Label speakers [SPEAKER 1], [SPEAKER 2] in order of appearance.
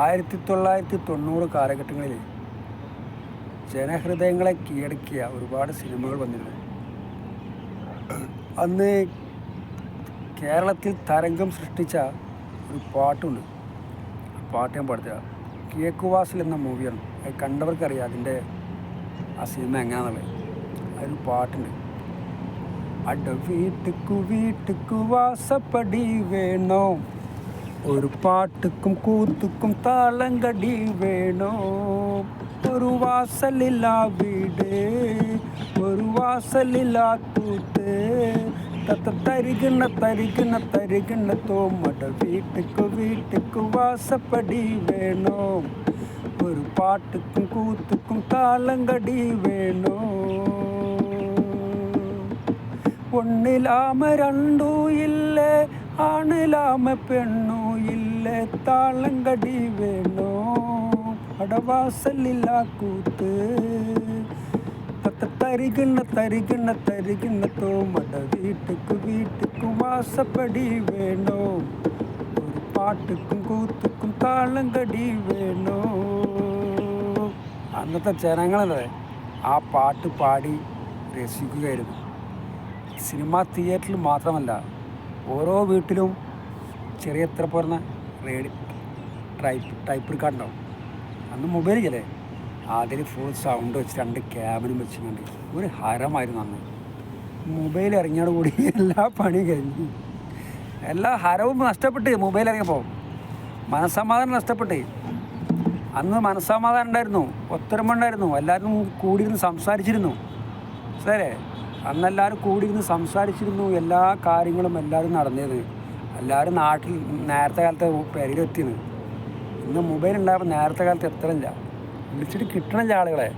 [SPEAKER 1] ആയിരത്തി തൊള്ളായിരത്തി തൊണ്ണൂറ് കാലഘട്ടങ്ങളിൽ ജനഹൃദയങ്ങളെ കീഴടക്കിയ ഒരുപാട് സിനിമകൾ വന്നിരുന്നു. അന്ന് കേരളത്തിൽ തരംഗം സൃഷ്ടിച്ച ഒരു പാട്ടുണ്ട്. പാട്ട് ഞാൻ പാടിച്ച കിഴക്കുവാസിൽ എന്ന മൂവിയാണ്. അത് കണ്ടവർക്കറിയാം അതിന്റെ ആ സിനിമ എങ്ങനെയാണെന്നുള്ളത്. അതിൽ പാട്ടുണ്ട്. അട വീട്ടുക്കു വീട്ടുക്കു വാസപ്പടി വേണോ? ഒരു പാട്ടുക്കും കൂത്തുക്കും താളങ്കടി വേണോ ഒരു വാസലില്ല വീട് ഒരു വാസലില്ല കൂത്ത് തത്ത തരികണ തരികണ തരികണ തോമട വീട്ടുക്ക് വീട്ടുക്ക് വാസപ്പടി വേണോ ഒരു പാട്ടുക്കും കൂത്തുക്കും താളങ്കടി വേണോ ഒന്നിലാമ രണ്ടു ഇല്ലേ ആണിലാമ പെണ്ണു ഇല്ലേ താളങ്കടി വേണോ? അടവാസലില്ല കൂത്ത്. തത്ത തരികണ തരികണ തരികണ തോമട വീട്ടുക്ക് വീട്ടുക്ക് വാസപ്പടി വേണോ? ഒരു പാട്ടുക്കും കൂത്തുക്കും താളങ്കടി വേണോ? അന്നത്തെ ജനങ്ങളല്ലേ ആ പാട്ട് പാടി രസിക്കുകയായിരുന്നു. സിനിമാ തിയേറ്ററിൽ മാത്രമല്ല ഓരോ വീട്ടിലും ചെറിയ എത്ര പോരുന്ന റേഡി ടൈപ്പ് ടൈപ്പ് റിക്കാർഡുണ്ടാവും. അന്ന് മൊബൈലില്ലേ അതിൽ ഫുൾ സൗണ്ട് വെച്ച് രണ്ട് ക്യാബിനും വെച്ചിട്ടുണ്ട് ഒരു ഹരമായിരുന്നു അന്ന്. മൊബൈൽ ഇറങ്ങിയോട് കൂടി എല്ലാ പണിയും കഴിഞ്ഞു. എല്ലാ ഹരവും നഷ്ടപ്പെട്ട് മൊബൈൽ ഇറങ്ങിയപ്പോൾ മനസ്സമാധാനം നഷ്ടപ്പെട്ട്. അന്ന് മനസ്സമാധാനം ഉണ്ടായിരുന്നു. ഒത്തൊരുമ ഉണ്ടായിരുന്നു. എല്ലാവരും കൂടിയിരുന്ന് സംസാരിച്ചിരുന്നു. ശരി അന്നെല്ലാവരും കൂടിയിരുന്ന് സംസാരിച്ചിരുന്നു എല്ലാ കാര്യങ്ങളും എല്ലാവരും നടന്നത് എല്ലാവരും നാട്ടിൽ നേരത്തെ കാലത്ത് പെരയിലെത്തിയത് ഇന്ന് മൊബൈൽ ഉണ്ടായപ്പോൾ നേരത്തെ കാലത്ത് എത്തണില്ല. വിളിച്ചിട്ട് കിട്ടണില്ല ആളുകളെ.